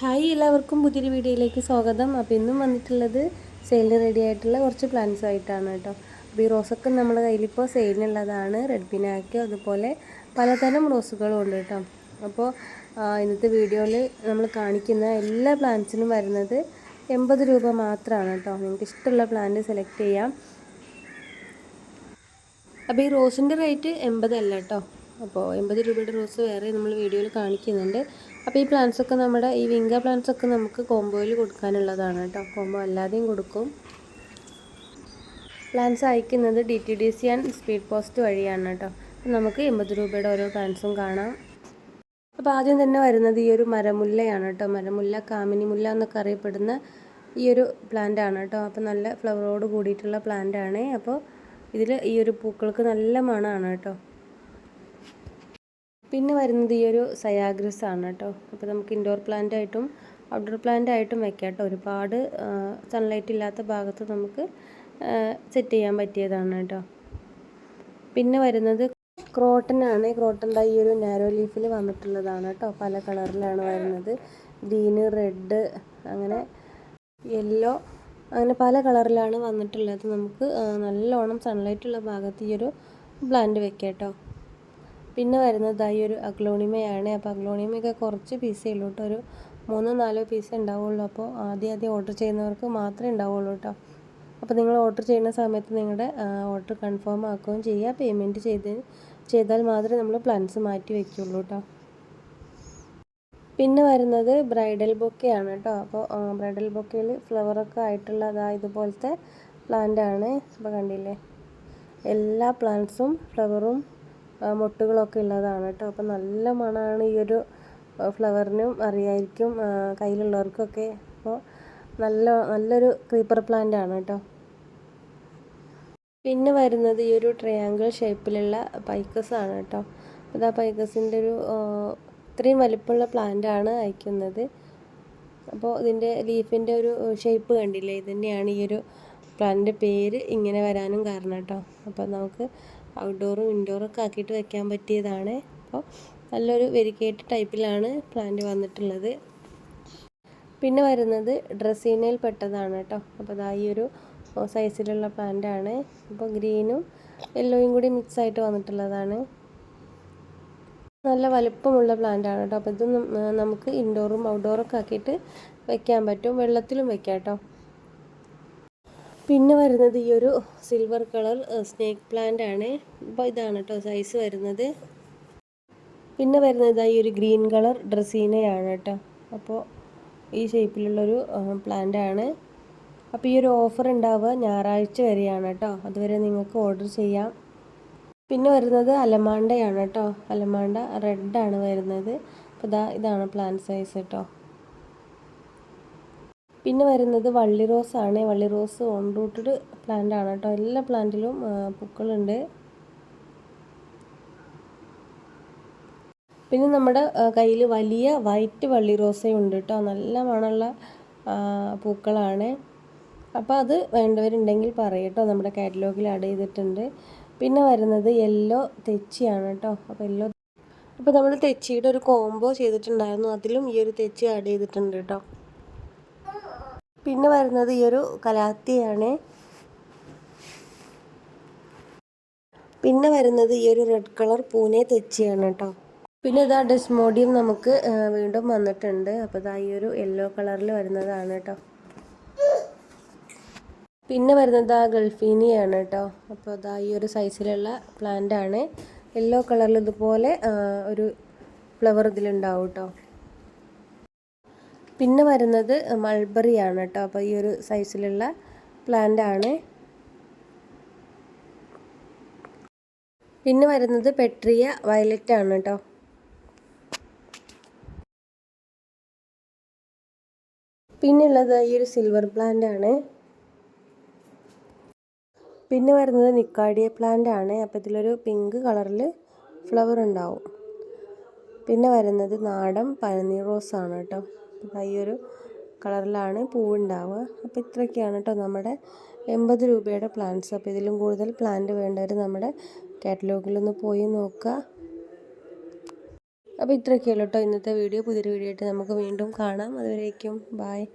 Hi എല്ലാവർക്കും പുതിയൊരു വീഡിയോയിലേക്ക് സ്വാഗതം. അപ്പോൾ ഇന്നും വന്നിട്ടുള്ളത് സെയിലിന് റെഡി ആയിട്ടുള്ള കുറച്ച് പ്ലാന്റ്സ് ആയിട്ടാണ് കേട്ടോ. അപ്പോൾ ഈ റോസൊക്കെ നമ്മുടെ കയ്യിലിപ്പോൾ സെയിലിനുള്ളതാണ് റെഡ് പിനാക്കോ അതുപോലെ പലതരം റോസുകളും ഉണ്ട് കേട്ടോ. അപ്പോൾ ഇന്നത്തെ വീഡിയോയിൽ നമ്മൾ കാണിക്കുന്ന എല്ലാ പ്ലാന്റ്സിനും വരുന്നത് എൺപത് രൂപ മാത്രമാണ് കേട്ടോ. നിങ്ങൾക്ക് ഇഷ്ടമുള്ള പ്ലാന്റ് സെലക്ട് ചെയ്യാം. അപ്പോൾ ഈ റോസിന്റെ റേറ്റ് എൺപതല്ല കേട്ടോ. അപ്പോൾ എൺപത് രൂപയുടെ റോസ് വേറെ നമ്മൾ വീഡിയോയിൽ കാണിക്കുന്നുണ്ട്. അപ്പോൾ ഈ പ്ലാന്റ്സ് ഒക്കെ നമ്മുടെ ഈ വിങ്ക പ്ലാന്റ്സ് ഒക്കെ നമുക്ക് കോംബോയിൽ കൊടുക്കാനുള്ളതാണ് കേട്ടോ. കോംബോ അല്ലാതെയും കൊടുക്കും. പ്ലാന്റ്സ് അയക്കുന്നത് D T D C and speed post വഴിയാണ് കേട്ടോ. നമുക്ക് എൺപത് രൂപയുടെ ഓരോ പ്ലാന്റ്സും കാണാം. അപ്പോൾ ആദ്യം തന്നെ വരുന്നത് ഈ ഒരു മരമുല്ലയാണ് കേട്ടോ. മരമുല്ല കാമിനി മുല്ല എന്നൊക്കെ അറിയപ്പെടുന്ന ഈ ഒരു പ്ലാന്റ് ആണ് കേട്ടോ. അപ്പോൾ നല്ല ഫ്ലവറോട് കൂടിയിട്ടുള്ള പ്ലാന്റ് ആണ്. അപ്പോൾ ഇതിൽ ഈ ഒരു പൂക്കൾക്ക് നല്ല മണമാണ് കേട്ടോ. പിന്നെ വരുന്നത് ഈ ഒരു സയാഗ്രസ് ആണ് കേട്ടോ. അപ്പോൾ നമുക്ക് ഇൻഡോർ പ്ലാന്റ് ആയിട്ടും ഔട്ട്ഡോർ പ്ലാന്റ് ആയിട്ടും വെക്കാം കേട്ടോ. ഒരുപാട് സൺലൈറ്റ് ഇല്ലാത്ത ഭാഗത്ത് നമുക്ക് സെറ്റ് ചെയ്യാൻ പറ്റിയതാണ് കേട്ടോ. പിന്നെ വരുന്നത് ക്രോട്ടൺ ദാ ഈ ഒരു നാരോ ലീഫിൽ വന്നിട്ടുള്ളതാണ് കേട്ടോ. പല കളറിലാണ് വരുന്നത്. ഗ്രീന് റെഡ് അങ്ങനെ യെല്ലോ അങ്ങനെ പല കളറിലാണ് വന്നിട്ടുള്ളത്. നമുക്ക് നല്ലോണം സൺലൈറ്റ് ഉള്ള ഭാഗത്ത് ഈ ഒരു പ്ലാന്റ് വെക്കാം കേട്ടോ. പിന്നെ വരുന്നത് ഈ ഒരു അഗ്ലോണിമയാണ്. അപ്പോൾ അഗ്ലോണിമയൊക്കെ കുറച്ച് പീസേ ഉള്ളൂ കേട്ടോ. ഒരു മൂന്നോ നാലോ പീസേ ഉണ്ടാവുള്ളൂ. അപ്പോൾ ആദ്യം ആദ്യം ഓർഡർ ചെയ്യുന്നവർക്ക് മാത്രമേ ഉണ്ടാവുള്ളൂ കേട്ടോ. അപ്പോൾ നിങ്ങൾ ഓർഡർ ചെയ്യുന്ന സമയത്ത് നിങ്ങളുടെ ഓർഡർ കൺഫേം ആക്കുകയും ചെയ്യുക. പേയ്മെന്റ് ചെയ്ത് ചെയ്താൽ മാത്രമേ നമ്മൾ പ്ലാൻസ് മാറ്റി വയ്ക്കുള്ളൂ കേട്ടോ. പിന്നെ വരുന്നത് ബ്രൈഡൽ ബൊക്കെയാണ് കേട്ടോ. അപ്പോൾ ബ്രൈഡൽ ബൊക്കയിൽ ഫ്ലവറൊക്കെ ആയിട്ടുള്ള അതാ ഇതുപോലത്തെ പ്ലാന്റ് ആണ് അപ്പോൾ കണ്ടില്ലേ? എല്ലാ പ്ലാന്റ്സും ഫ്ലവറും മൊട്ടുകളൊക്കെ ഉള്ളതാണ് കേട്ടോ. അപ്പോൾ നല്ല മണമാണ് ഈ ഒരു ഫ്ലവറിനും അറിയായിരിക്കും കയ്യിലുള്ളവർക്കൊക്കെ. അപ്പോൾ നല്ല നല്ലൊരു ക്രീപ്പർ പ്ലാന്റ് ആണ് കേട്ടോ. പിന്നെ വരുന്നത് ഈ ഒരു ട്രയാങ്കിൾ ഷേപ്പിലുള്ള പൈക്കസ് ആണ് കേട്ടോ. അത് ആ പൈക്കസിന്റെ ഒരു ഇത്രയും വലിപ്പമുള്ള പ്ലാന്റ് ആണ് അയക്കുന്നത്. അപ്പോൾ ഇതിന്റെ ലീഫിന്റെ ഒരു ഷേപ്പ് കണ്ടില്ലേ? ഇത് തന്നെയാണ് ഈ ഒരു പ്ലാന്റിന്റെ പേര് ഇങ്ങനെ വരാനും കാരണം കേട്ടോ. അപ്പോൾ നമുക്ക് ഔട്ട്ഡോറും ഇൻഡോറും ഒക്കെ ആക്കിയിട്ട് വെക്കാൻ പറ്റിയതാണ്. അപ്പോൾ നല്ലൊരു വെരിക്കേറ്റ് ടൈപ്പിലാണ് പ്ലാന്റ് വന്നിട്ടുള്ളത്. പിന്നെ വരുന്നത് ഡ്രസ്സീനയിൽ പെട്ടതാണ് കേട്ടോ. അപ്പോൾ ദാ ഈ ഒരു സൈസിലുള്ള പ്ലാന്റ് ആണ്. അപ്പോൾ ഗ്രീനും യെല്ലോയും കൂടി മിക്സ് ആയിട്ട് വന്നിട്ടുള്ളതാണ്. നല്ല വലുപ്പമുള്ള പ്ലാന്റ് ആണ് കേട്ടോ. അപ്പോൾ ഇത് നമുക്ക് ഇൻഡോറും ഔട്ട്ഡോറും ഒക്കെ ആക്കിയിട്ട് വെക്കാൻ പറ്റും. വെള്ളത്തിലും വെക്കാം കേട്ടോ. പിന്നെ വരുന്നത് ഈ ഒരു സിൽവർ കളർ സ്നേക്ക് പ്ലാന്റ് ആണ്. അപ്പോൾ ഇതാണ് കേട്ടോ സൈസ് വരുന്നത്. പിന്നെ വരുന്നത് ഈ ഒരു ഗ്രീൻ കളർ ഡ്രസ്സീനയാണ് കേട്ടോ അപ്പോൾ ഈ ഷേപ്പിലുള്ളൊരു പ്ലാന്റ് ആണ്. അപ്പോൾ ഈ ഒരു ഓഫർ ഉണ്ടാവുക ഞായറാഴ്ച വരെയാണ് കേട്ടോ അതുവരെ നിങ്ങൾക്ക് ഓർഡർ ചെയ്യാം. പിന്നെ വരുന്നത് അലമാണ്ടയാണ് കേട്ടോ അലമാണ്ട റെഡാണ് വരുന്നത്. അപ്പോൾ ഇതാ ഇതാണ് പ്ലാന്റ് സൈസ് കേട്ടോ പിന്നെ വരുന്നത് വള്ളി റോസ് ആണ് വള്ളി റോസ് ഓൺ റൂട്ടഡ് പ്ലാന്റ് ആണ് കേട്ടോ. എല്ലാ പ്ലാന്റിലും പൂക്കളുണ്ട്. പിന്നെ നമ്മുടെ കയ്യിൽ വലിയ വൈറ്റ് വള്ളി റോസയും ഉണ്ട് കേട്ടോ. നല്ല മണമുള്ള പൂക്കളാണ്. അപ്പോൾ അത് വേണ്ടവരുണ്ടെങ്കിൽ പറയട്ടോ നമ്മുടെ കാറ്റലോഗിൽ ആഡ് ചെയ്തിട്ടുണ്ട്. പിന്നെ വരുന്നത് യെല്ലോ തെച്ചിയാണ് കേട്ടോ. അപ്പോൾ യെല്ലോ അപ്പോൾ നമ്മൾ തെച്ചിയുടെ ഒരു കോംബോ ചെയ്തിട്ടുണ്ടായിരുന്നു. അതിലും ഈ ഒരു തെച്ചി ആഡ് ചെയ്തിട്ടുണ്ട് കേട്ടോ. പിന്നെ വരുന്നത് ഈ ഒരു കലാത്തിയാണ്. പിന്നെ വരുന്നത് ഈ ഒരു റെഡ് കളർ പൂനെ തെച്ചിയാണ് കേട്ടോ പിന്നെ ഇതാ ഡെസ്മോഡിയം നമുക്ക് വീണ്ടും വന്നിട്ടുണ്ട്. അപ്പോൾ ഇതാ ഈ ഒരു യെല്ലോ കളറിൽ വരുന്നതാണ് കേട്ടോ പിന്നെ വരുന്നത് ആ ഗൾഫീനിയാണ് കേട്ടോ അപ്പോൾ അതാ ഈ ഒരു സൈസിലുള്ള പ്ലാന്റ് ആണ്. യെല്ലോ കളറിൽ ഇതുപോലെ ഒരു ഫ്ലവർ ഇതിലുണ്ടാവും കേട്ടോ പിന്നെ വരുന്നത് മൾബറി ആണ് കേട്ടോ. അപ്പോൾ ഈ ഒരു സൈസിലുള്ള പ്ലാന്റ് ആണ്. പിന്നെ വരുന്നത് പെട്രിയ വയലറ്റ് ആണ് കേട്ടോ. പിന്നെയുള്ളത് ഈ ഒരു സിൽവർ പ്ലാന്റ് ആണ്. പിന്നെ വരുന്നത് നിക്കാഡിയ പ്ലാന്റ് ആണ്. അപ്പോൾ ഇതിലൊരു പിങ്ക് കളറിൽ ഫ്ലവർ ഉണ്ടാവും. പിന്നെ വരുന്നത് നാടൻ റോസ് ആണ് കേട്ടോ. ഈ ഒരു കളറിലാണ് പൂവുണ്ടാവുക. അപ്പോൾ ഇത്രയൊക്കെയാണ് കേട്ടോ നമ്മുടെ എൺപത് രൂപയുടെ പ്ലാന്റ്സ് അപ്പോൾ ഇതിലും കൂടുതൽ പ്ലാന്റ് വേണ്ടവർ നമ്മുടെ കാറ്റലോഗിലൊന്ന് പോയി നോക്കുക. അപ്പോൾ ഇത്രയൊക്കെയുള്ളൂ കേട്ടോ ഇന്നത്തെ വീഡിയോ. പുതിയൊരു വീഡിയോ ആയിട്ട് നമുക്ക് വീണ്ടും കാണാം. അതുവരേക്കും. ബായ്